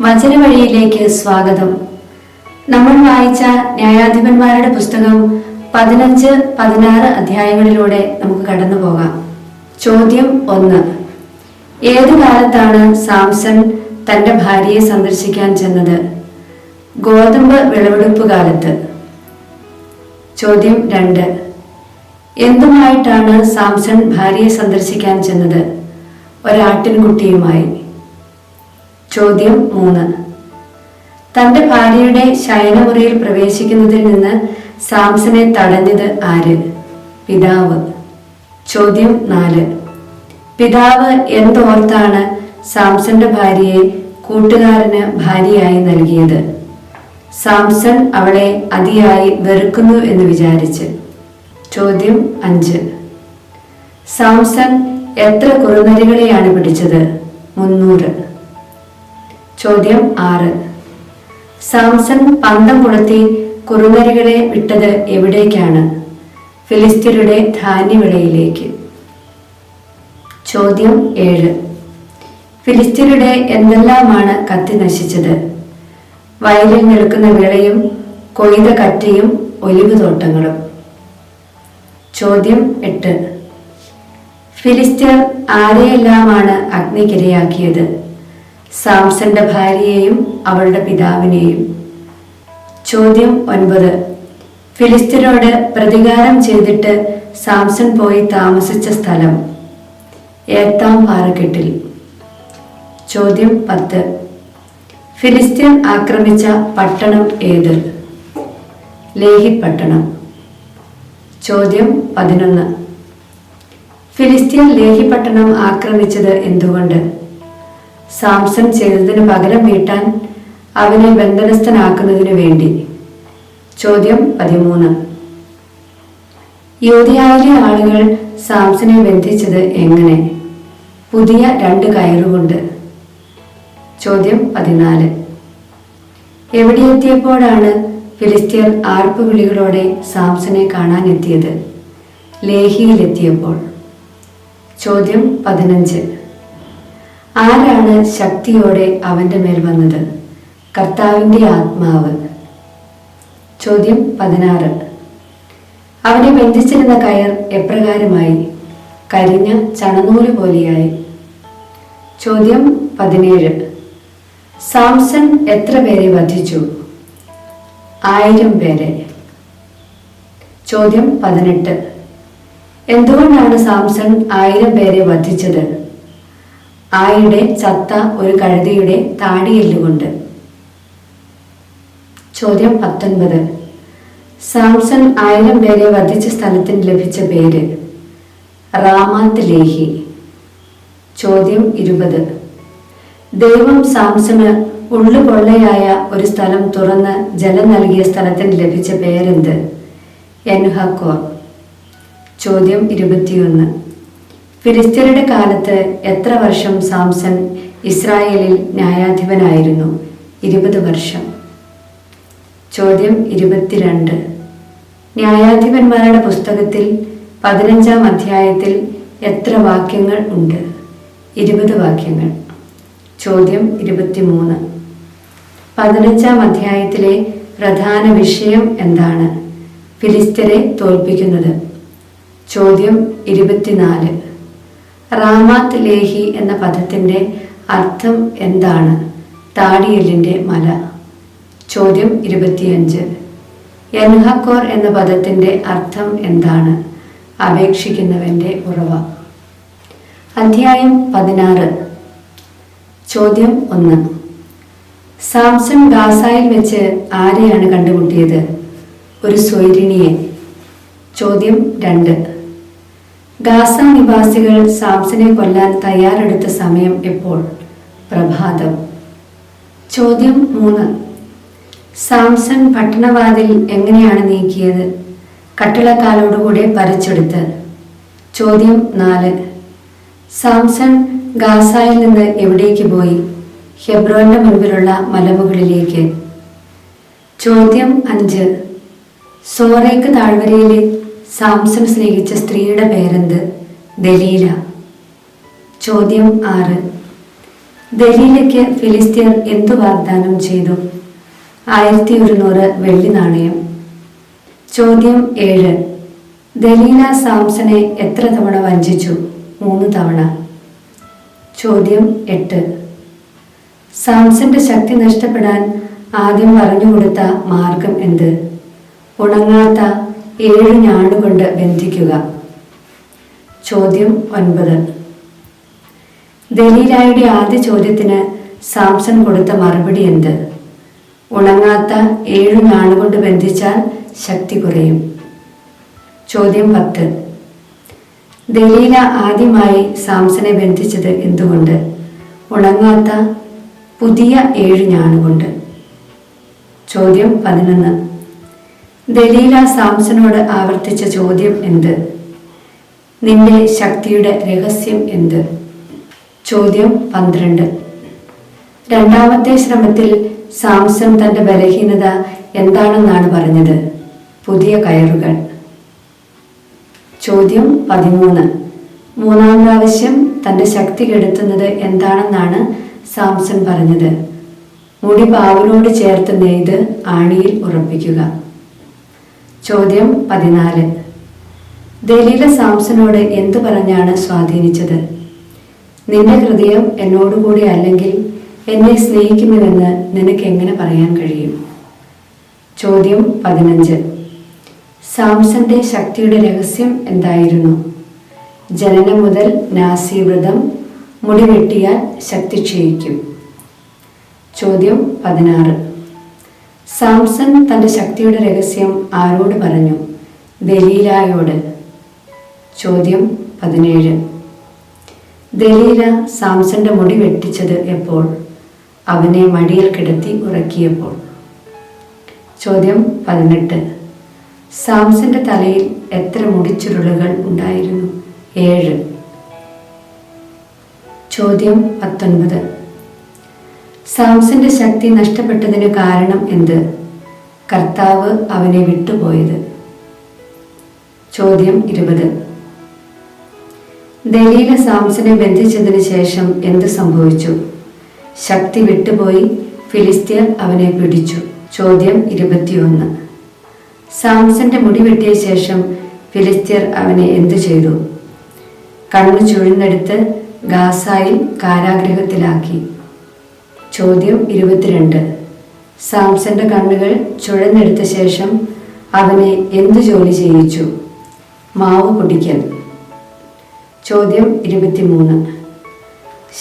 വചനവഴിയിലേക്ക് സ്വാഗതം. നമ്മൾ വായിച്ച ന്യായാധിപന്മാരുടെ പുസ്തകം പതിനഞ്ച് പതിനാറ് അധ്യായങ്ങളിലൂടെ നമുക്ക് കടന്നു പോകാം ചോദ്യം ഒന്ന്. ഏത് കാലത്താണ് സാംസൺ തന്റെ ഭാര്യയെ സന്ദർശിക്കാൻ ചെന്നത്? ഗോതമ്പ് വിളവെടുപ്പ് കാലത്ത്. ചോദ്യം രണ്ട്. എന്തുമായിട്ടാണ് സാംസൺ ഭാര്യയെ സന്ദർശിക്കാൻ ചെന്നത്? ഒരാട്ടിൻകുട്ടിയുമായി. ചോദ്യം മൂന്ന്. തന്റെ ഭാര്യയുടെ ശയനമുറിയിൽ പ്രവേശിക്കുന്നതിൽ നിന്ന് സാംസനെ തടഞ്ഞത് ആര്? പിതാവ്. ചോദ്യം നാല്. പിതാവ് എന്തോർത്താണ് സാംസന്റെ ഭാര്യയെ കൂട്ടുകാരന് ഭാര്യയായി നൽകിയത്? സാംസൺ അവളെ അതിയായി വെറുക്കുന്നു എന്ന് വിചാരിച്ച്. ചോദ്യം അഞ്ച്. സാംസൺ എത്ര കുറുനരികളെയാണ് പിടിച്ചത്? മുന്നൂറ്. ചോദ്യം ആറ്. സാംസൺ പന്തം കൊളുത്തി കുറുനരികളെ വിട്ടത് എവിടേക്കാണ്? ഫിലിസ്തീനയുടെ ധാന്യവിളയിലേക്ക്. ചോദ്യം ഏഴ്. ഫിലിസ്തീനയുടെ എന്തെല്ലാമാണ് കത്തി നശിച്ചത്? വയലിൽ നിൽക്കുന്ന വിളയും കൊയ്ത കറ്റയും ഒലിവ് തോട്ടങ്ങളും. ചോദ്യം എട്ട്. ഫിലിസ്തീർ ആരെയെല്ലാമാണ് അഗ്നിക്കിരയാക്കിയത്? സാംസന്റെ ഭാര്യയെയും അവളുടെ പിതാവിനെയും. ചോദ്യം ഒൻപത്. ഫിലിസ്തീനോട് പ്രതികാരം ചെയ്തിട്ട് സാംസൺ പോയി താമസിച്ച സ്ഥലം. ഏത്താം പാറക്കെട്ടിൽ. ചോദ്യം പത്ത്. ഫിലിസ്തീൻ ആക്രമിച്ച പട്ടണം ഏത്? ലേഹി പട്ടണം. ചോദ്യം പതിനൊന്ന്. ഫിലിസ്തീൻ ലേഹി പട്ടണം ആക്രമിച്ചത് എന്തുകൊണ്ട്? സാംസൺ ചെയ്തതിന് പകരം വീട്ടാൻ അവനെ ബന്ധനസ്ഥനാക്കുന്നതിനു വേണ്ടി. ചോദ്യം പതിമൂന്ന്. യോധിയായിലെ ആളുകൾ സാംസനെ ബന്ധിച്ചത് എങ്ങനെ? പുതിയ രണ്ട് കയറുകൊണ്ട്. ചോദ്യം പതിനാല്. എവിടെയെത്തിയപ്പോഴാണ് ആർപ്പ് ആർപ്പുവിളികളോടെ സാംസനെ കാണാനെത്തിയത്? ലേഹിയിലെത്തിയപ്പോൾ. ചോദ്യം പതിനഞ്ച്. ആരാണ് ശക്തിയോടെ അവന്റെ മേൽ വന്നത്? കർത്താവിന്റെ ആത്മാവ്. ചോദ്യം പതിനാറ്. അവനെ ബന്ധിച്ചിരുന്ന കയർ എപ്രകാരമായി? കരിഞ്ഞ ചണനൂൽ പോലെയായി. ചോദ്യം പതിനേഴ്. സാംസൺ എത്ര പേരെ വധിച്ചു? ആയിരം പേരെ. ചോദ്യം പതിനെട്ട്. എന്തുകൊണ്ടാണ് സാംസൺ ആയിരം പേരെ വധിച്ചത്? ആയുടെ ചത്ത ഒരു കഴുതയുടെ താടിയെല്ലുകൊണ്ട്. ചോദ്യം പത്തൊൻപത്. സാംസൺ ആയിരം പേരെ വധിച്ച സ്ഥലത്തിന് ലഭിച്ച പേര് റാമാത്ത് ലേഹി ചോദ്യം ഇരുപത്. ദൈവം സാംസണ് ഉള്ളുകൊള്ളയായ ഒരു സ്ഥലം തുറന്ന് ജലം നൽകിയ സ്ഥലത്തിന് ലഭിച്ച പേരെന്ത്? എൻഹക്കോർ. ചോദ്യം ഇരുപത്തിയൊന്ന്. ഫിലിസ്തീനയുടെ കാലത്ത് എത്ര വർഷം സാംസൺ ഇസ്രായേലിൽ ന്യായാധിപനായിരുന്നു? ഇരുപത് വർഷം. ചോദ്യം ഇരുപത്തിരണ്ട്. ന്യായാധിപന്മാരുടെ പുസ്തകത്തിൽ പതിനഞ്ചാം അധ്യായത്തിൽ എത്ര വാക്യങ്ങൾ ഉണ്ട്? ഇരുപത് വാക്യങ്ങൾ. ചോദ്യം ഇരുപത്തിമൂന്ന്. പതിനഞ്ചാം അധ്യായത്തിലെ പ്രധാന വിഷയം എന്താണ്? ഫിലിസ്തീനെ തോൽപ്പിക്കുന്നത്. ചോദ്യം ഇരുപത്തിനാല്. റാമാത്ത് ലേഹി എന്ന പദത്തിന്റെ അർത്ഥം എന്താണ്? താടിയെല്ലിന്റെ മല. ചോദ്യം ഇരുപത്തിയഞ്ച്. എൻഹക്കോർ എന്ന പദത്തിന്റെ അർത്ഥം എന്താണ്? അപേക്ഷിക്കുന്നവന്റെ ഉറവ. അധ്യായം പതിനാറ്. ചോദ്യം ഒന്ന്. സാംസൺ ഗാസായിൽ വെച്ച് ആരെയാണ് കണ്ടുമുട്ടിയത്? ഒരു സ്വൈരിണിയെ. ചോദ്യം രണ്ട്. ഗാസ നിവാസികൾ സാംസനെ കൊല്ലാൻ തയ്യാറെടുത്ത സമയം എപ്പോൾ? പ്രഭാതം. ചോദ്യം മൂന്ന്. സാംസൺ പട്ടണവാതിൽ എങ്ങനെയാണ് നീക്കിയത്? കട്ടിളക്കാലോടുകൂടെ പറിച്ചെടുത്ത്. ചോദ്യം നാല്. സാംസൺ ഗാസായിൽ നിന്ന് എവിടേക്ക് പോയി? ഹെബ്രോന്റെ മുൻപിലുള്ള മലമുകളിലേക്ക്. ചോദ്യം അഞ്ച്. സോറേക്ക് താഴ്വരയിലെ സാംസൺ സ്നേഹിച്ച സ്ത്രീയുടെ പേരെന്ത്? ദലീല. ചോദ്യം ആറ്. ദലീലയ്ക്ക് ഫിലിസ്തീർ എന്തു വാഗ്ദാനം ചെയ്തു? ആയിരത്തി ഒരുന്നൂറ് വെള്ളി നാണയം. ചോദ്യം ഏഴ്. ദലീല സാംസനെ എത്ര തവണ വഞ്ചിച്ചു? മൂന്ന് തവണ. ചോദ്യം എട്ട്. സാംസന്റെ ശക്തി നഷ്ടപ്പെടാൻ ആദ്യം പറഞ്ഞുകൊടുത്ത മാർഗം എന്ത്? ഉണങ്ങാത്ത ഏഴ് ഞാണുകൊണ്ട് ബന്ധിക്കുക. ചോദ്യം ഒൻപത്. ദലീലായുടെ ആദ്യ ചോദ്യത്തിന് സാംസൺ കൊടുത്ത മറുപടി എന്ത്? ഉണങ്ങാത്ത ഏഴ് ഞാണുകൊണ്ട് ബന്ധിച്ചാൽ ശക്തി കുറയും. ചോദ്യം പത്ത്. ദലീല ആദ്യമായി സാംസനെ ബന്ധിച്ചത് എന്തുകൊണ്ട്? ഉണങ്ങാത്ത പുതിയ ഏഴ് ഞാണുകൊണ്ട് ചോദ്യം പതിനൊന്ന്. ദലീല സാംസനോട് ആവർത്തിച്ച ചോദ്യം എന്ത്? നിന്റെ ശക്തിയുടെ രഹസ്യം എന്ത്? ചോദ്യം പന്ത്രണ്ട്. രണ്ടാമത്തെ ശ്രമത്തിൽ സാംസൺ തന്റെ ബലഹീനത എന്താണെന്നാണ് പറഞ്ഞത്? പുതിയ കയറുകൾ. ചോദ്യം പതിമൂന്ന്. മൂന്നാം പ്രാവശ്യം തന്റെ ശക്തി കെടുത്തുന്നത് എന്താണെന്നാണ് സാംസൺ പറഞ്ഞത്. മുടി പാവിനോട് ചേർത്ത് നെയ്ത് ആണിയിൽ ഉറപ്പിക്കുക. ചോദ്യം പതിനാല്. ദലീല സാംസനോട് എന്തു പറഞ്ഞാണ് സ്വാധീനിച്ചത്? നിന്റെ ഹൃദയം എന്നോടുകൂടി അല്ലെങ്കിൽ എന്നെ സ്നേഹിക്കുന്നുവെന്ന് നിനക്ക് എങ്ങനെ പറയാൻ കഴിയും? ചോദ്യം പതിനഞ്ച്. സാംസന്റെ ശക്തിയുടെ രഹസ്യം എന്തായിരുന്നു? ജനനം മുതൽ നാസീവ്രതം മുടി വെട്ടിയാൽ ശക്തി ക്ഷയിക്കും. ചോദ്യം പതിനാറ്. സാംസൺ തന്റെ ശക്തിയുടെ രഹസ്യം ആരോട് പറഞ്ഞു? ദലീലായോട്. ചോദ്യം പതിനേഴ്. ദലീല സാംസന്റെ മുടി വെട്ടിച്ചത് എപ്പോൾ? അവനെ മടിയിൽ കിടത്തി ഉറക്കിയപ്പോൾ. ചോദ്യം പതിനെട്ട്. സാംസന്റെ തലയിൽ എത്ര മുടിച്ചുരുളുകൾ ഉണ്ടായിരുന്നു? ഏഴ്. ചോദ്യം പത്തൊൻപത്. സാംസന്റെ ശക്തി നഷ്ടപ്പെട്ടതിന് കാരണം എന്ത്? കർത്താവ് അവനെ വിട്ടുപോയത്. ചോദ്യം ഇരുപത്. ദലീല സാംസനെ ബന്ധിച്ചതിന് ശേഷം എന്ത് സംഭവിച്ചു? ശക്തി വിട്ടുപോയി ഫിലിസ്തീർ അവനെ പിടിച്ചു. ചോദ്യം ഇരുപത്തിയൊന്ന്. സാംസന്റെ മുടി വെട്ടിയ ശേഷം ഫിലിസ്തീർ അവനെ എന്തു ചെയ്തു? കണ്ണു ചുഴിഞ്ഞെടുത്ത് ഗാസായിൽ കാരാഗ്രഹത്തിലാക്കി ചോദ്യം ഇരുപത്തിരണ്ട്. സാംസന്റെ കണ്ണുകൾ ചുഴന്നെടുത്ത ശേഷം അവനെ എന്തു ജോലി ചെയ്യിച്ചു? മാവ് കുടിക്കൽ. ചോദ്യം ഇരുപത്തിമൂന്ന്.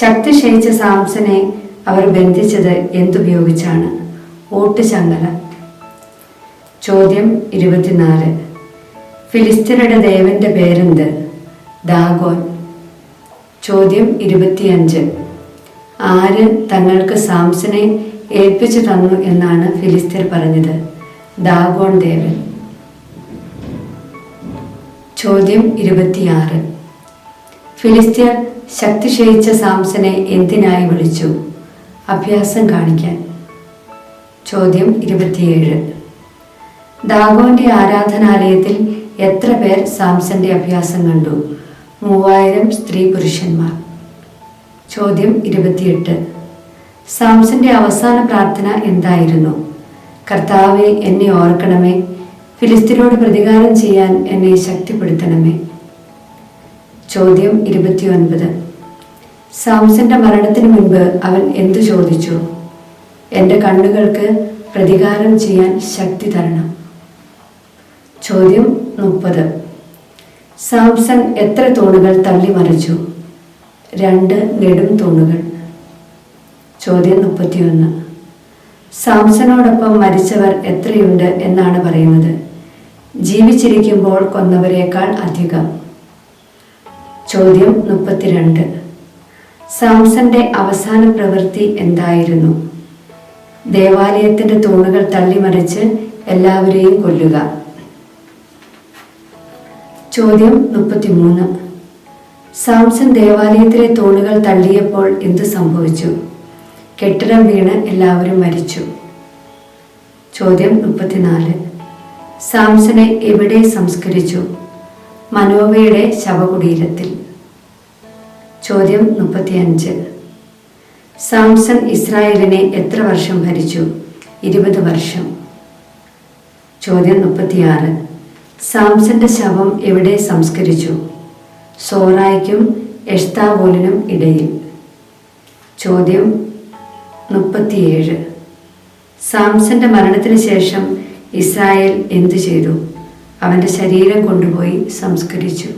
ശക്തി ക്ഷയിച്ച സാംസനെ അവർ ബന്ധിച്ചത് എന്തുപയോഗിച്ചാണ്? ഓട്ടുചങ്ങല ചോദ്യം ഇരുപത്തിനാല്. ഫിലിസ്തീനയുടെ ദേവന്റെ പേരെന്ത്? ദാഗോൻ. ചോദ്യം ഇരുപത്തിയഞ്ച്. ആര് തങ്ങൾക്ക് സാംസനെ ഏൽപ്പിച്ചു തന്നു എന്നാണ് ഫിലിസ്തീർ പറഞ്ഞത്. ദാഗോൺ ദേവൻ. ചോദ്യം ഇരുപത്തിയാറ്. ഫിലിസ്തീർ ശക്തി ക്ഷയിച്ച സാംസനെ എന്തിനായി വിളിച്ചു? അഭ്യാസം കാണിക്കാൻ. ചോദ്യം ഇരുപത്തിയേഴ്. ദാഗോന്റെ ആരാധനാലയത്തിൽ എത്ര പേർ സാംസന്റെ അഭ്യാസം കണ്ടു? മൂവായിരം സ്ത്രീ പുരുഷന്മാർ. ചോദ്യം ഇരുപത്തിയെട്ട്. സാംസന്റെ അവസാന പ്രാർത്ഥന എന്തായിരുന്നു? കർത്താവെ എന്നെ ഓർക്കണമേ. ഫിലിസ്തീനോട് പ്രതികാരം ചെയ്യാൻ എന്നെ ശക്തിപ്പെടുത്തണമേ. ചോദ്യം ഇരുപത്തിയൊൻപത്. സാംസന്റെ മരണത്തിന് മുൻപ് അവൻ എന്തു ചോദിച്ചു? എന്റെ കണ്ണുകൾക്ക് പ്രതികാരം ചെയ്യാൻ ശക്തി തരണം. ചോദ്യം മുപ്പത്. സാംസൺ എത്ര തൂണുകൾ തള്ളിമറിച്ചു? രണ്ട് നെടും തൂണുകൾ. ചോദ്യം മുപ്പത്തിയൊന്ന്. സാംസനോടൊപ്പം മരിച്ചവർ എത്രയുണ്ട് എന്നാണ് പറയുന്നത്. ജീവിച്ചിരിക്കുമ്പോൾ കൊന്നവരേക്കാൾ അധികം. ചോദ്യം മുപ്പത്തിരണ്ട്. സാംസന്റെ അവസാന പ്രവൃത്തി എന്തായിരുന്നു? ദേവാലയത്തിന്റെ തൂണുകൾ തള്ളിമറിച്ച് എല്ലാവരെയും കൊല്ലുക. ചോദ്യം മുപ്പത്തിമൂന്ന്. സാംസൺ ദേവാലയത്തിലെ തൂണുകൾ തള്ളിയപ്പോൾ എന്ത് സംഭവിച്ചു? കെട്ടിടം വീണ് എല്ലാവരും മരിച്ചു. ചോദ്യം മുപ്പത്തിനാല്. സാംസനെ എവിടെ സംസ്കരിച്ചു? മനോവയുടെ ശവകുടീരത്തിൽ. ചോദ്യം മുപ്പത്തിയഞ്ച്. സാംസൺ ഇസ്രായേലിനെ എത്ര വർഷം ഭരിച്ചു? ഇരുപത് വർഷം. ചോദ്യം മുപ്പത്തിയാറ്. സാംസന്റെ ശവം എവിടെ സംസ്കരിച്ചു? സോറായ്ക്കും എഷ്താബോലിനും ഇടയിൽ. ചോദ്യം മുപ്പത്തിയേഴ്. സാംസന്റെ മരണത്തിന് ശേഷം ഇസ്രായേൽ എന്തു ചെയ്തു? അവന്റെ ശരീരം കൊണ്ടുപോയി സംസ്കരിച്ചു.